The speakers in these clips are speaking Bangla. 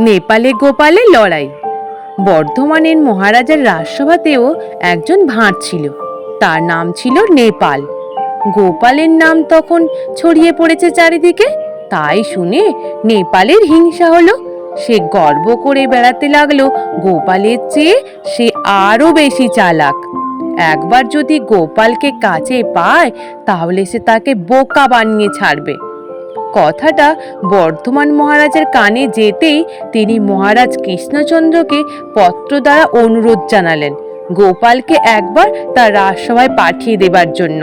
নেপালে গোপালে লড়াই। বর্ধমানের মহারাজার রাজসভাতেও একজন ভাঁড় ছিল। তার নাম ছিল নেপাল। গোপালের নাম তখন ছড়িয়ে পড়েছে চারিদিকে। তাই শুনে নেপালের হিংসা হলো। সে গর্ব করে বেড়াতে লাগল, গোপালের চেয়ে সে আরও বেশি চালাক। একবার যদি গোপালকে কাছে পায়, তাহলে সে তাকে বোকা বানিয়ে ছাড়বে। কথাটা বর্ধমান মহারাজের কানে যেতেই তিনি মহারাজ কৃষ্ণচন্দ্রকে পত্র দ্বারা অনুরোধ জানালেন, গোপালকে একবার তার রাজসভায় পাঠিয়ে দেবার জন্য।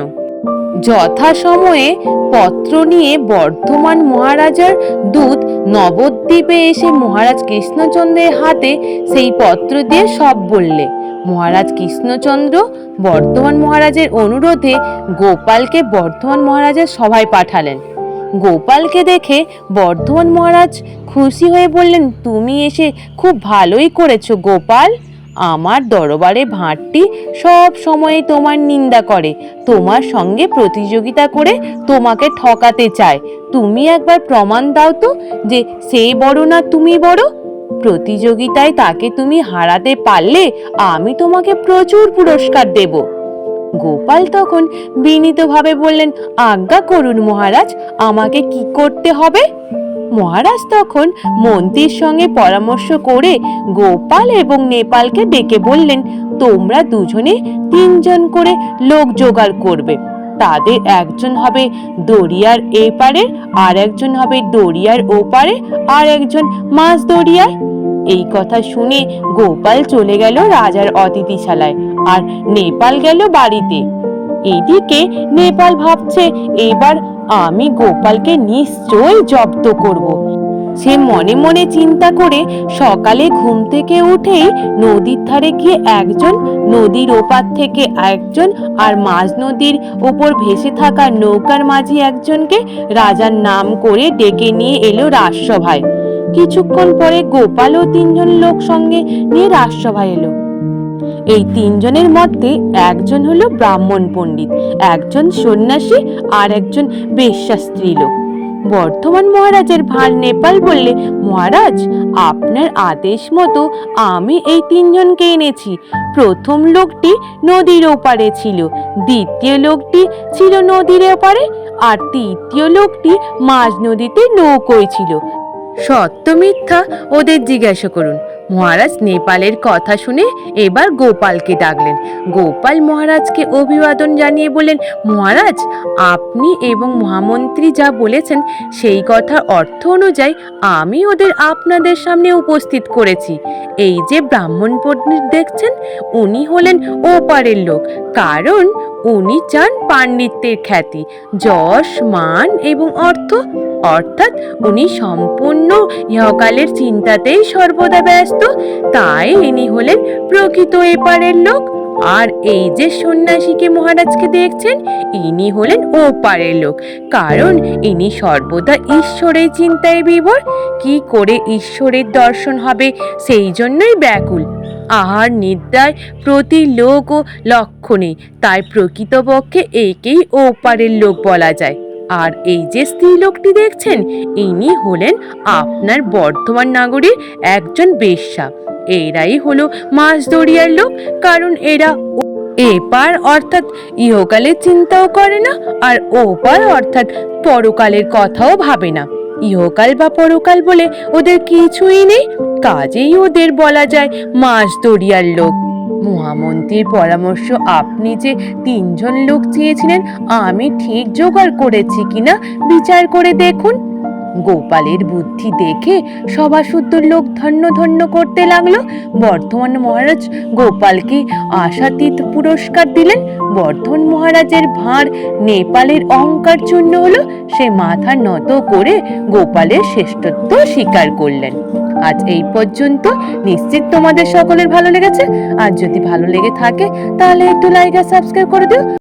যথাসময়ে পত্র নিয়ে বর্ধমান মহারাজার দূত নবদ্বীপে এসে মহারাজ কৃষ্ণচন্দ্রের হাতে সেই পত্র দিয়ে সব বললে। মহারাজ কৃষ্ণচন্দ্র বর্ধমান মহারাজের অনুরোধে গোপালকে বর্ধমান মহারাজের সভায় পাঠালেন। গোপালকে দেখে বর্ধমান মহারাজ খুশি হয়ে বললেন, তুমি এসে খুব ভালোই করেছ গোপাল। আমার দরবারে ভাঁড়টি সব সময় তোমার নিন্দা করে। তোমার সঙ্গে প্রতিযোগিতা করে তোমাকে ঠকাতে চায়। তুমি একবার প্রমাণ দাও তো যে সে বড় না তুমি বড়। প্রতিযোগিতায় তাকে তুমি হারাতে পারলে আমি তোমাকে প্রচুর পুরস্কার দেবো। গোপাল তখন বিনীতভাবে বললেন, আজ্ঞা করুন মহারাজ, আমাকে কি করতে হবে? মহারাজ তখন মন্ত্রীর সঙ্গে পরামর্শ করে গোপাল এবং নেপালকে ডেকে বললেন, তোমরা দুজনে তিনজন করে লোক জোগাড় করবে। তাদের একজন হবে দরিয়ার এপারে, আর একজন হবে দরিয়ার ওপারে, আর একজন মাছ দরিয়ায়। এই কথা শুনে গোপাল চলে গেল রাজার অতিথিশালায় আর নেপাল গেল বাড়িতে। এদিকে নেপাল ভাবছে, এবার আমি গোপালকে নিশ্চয়ই জব্দ করব। সে মনে মনে চিন্তা করে সকালে ঘুম থেকে উঠেই নদীর ধারে গিয়ে একজন নদীর ওপার থেকে একজন আর মাঝ নদীর ওপর ভেসে থাকা নৌকার মাঝি একজনকে রাজার নাম করে ডেকে নিয়ে এলো রাজসভায়। কিছুক্ষণ পরে গোপাল ও তিনজন লোক সঙ্গে নিয়ে রাজসভায় এলো। এই তিনজনের মধ্যে একজন হলো ব্রাহ্মণ পণ্ডিত, একজন সন্ন্যাসী আর একজন বেশ্যা স্ত্রীলোক বর্ধমান মহারাজের ভার নেপাল বললে, মহারাজ, আপনার আদেশ মতো আমি এই তিনজনকে এনেছি। প্রথম লোকটি নদীর ওপারে ছিল, দ্বিতীয় লোকটি ছিল নদীর ওপারে, আর তৃতীয় লোকটি মাঝ নদীতে নৌকোয় ছিল। সত্য মিথ্যা ওদের জিজ্ঞাসা করুন। মহারাজ নেপালের কথা শুনে এবার গোপালকে ডাকলেন। গোপাল মহারাজকে অভিবাদন জানিয়ে বললেন, মহারাজ, আপনি এবং মহামন্ত্রী যা বলেছেন সেই কথার অর্থ অনুযায়ী আমি ওদের আপনাদের সামনে উপস্থিত করেছি। এই যে ব্রাহ্মণ পণ্ডিত দেখছেন, উনি হলেন ওপারের লোক। কারণ উনি চান পাণ্ডিত্যের খ্যাতি, যশ, মান এবং অর্থ। অর্থাৎ উনি সম্পূর্ণ ইহকালের চিন্তাতেই সর্বদা ব্যস্ত, তাই ইনি হলেন প্রকৃত এপারের লোক। আর এই যে সন্ন্যাসীকে মহারাজকে দেখছেন, ইনি হলেন ওপারের লোক। কারণ ইনি সর্বদা ঈশ্বরের চিন্তায় বিভোর কি করে ঈশ্বরের দর্শন হবে, সেই জন্যই ব্যাকুল। আহার নিদ্রায় প্রতি লোক ও লক্ষ্য নেই তাই প্রকৃতপক্ষে একেই ওপারের লোক বলা যায়। আর এই যে স্ত্রী লোকটি দেখছেন, ইনি হলেন আপনার বর্ধমান নাগরীর একজন বেশ্যা। এরাই হলো মাছ দরিয়ার লোক, কারণ এরা এপার অর্থাৎ ইহকালের চিন্তাও করে না, আর ওপার অর্থাৎ পরকালের কথাও ভাবে না। ইহকাল বা পরকাল বলে ওদের কিছুই নেই, কাজেই ওদের বলা যায় মাস দরিয়ার লোক। মহামন্ত্রীর পরামর্শ আপনি যে তিনজন লোক চেয়েছিলেন, আমি ঠিক জোগাড় করেছি কিনা বিচার করে দেখুন। গোপালের বুদ্ধি দেখে সভাশুদ্ধ লোক ধন্য ধন্য করতে লাগল। বর্ধমান মহারাজ গোপালকে আশাতীত পুরস্কার দিলেন। বর্ধমান মহারাজের ভাঁড় নেপালের অহংকার চূর্ণ হলো। সে মাথা নত করে গোপালের শ্রেষ্ঠত্ব স্বীকার করলেন। আজ এই পর্যন্ত নিশ্চিত তোমাদের সকলের ভালো লেগেছে। আর যদি ভালো লেগে থাকে, তাহলে একটু লাইক আর সাবস্ক্রাইব করে দিও।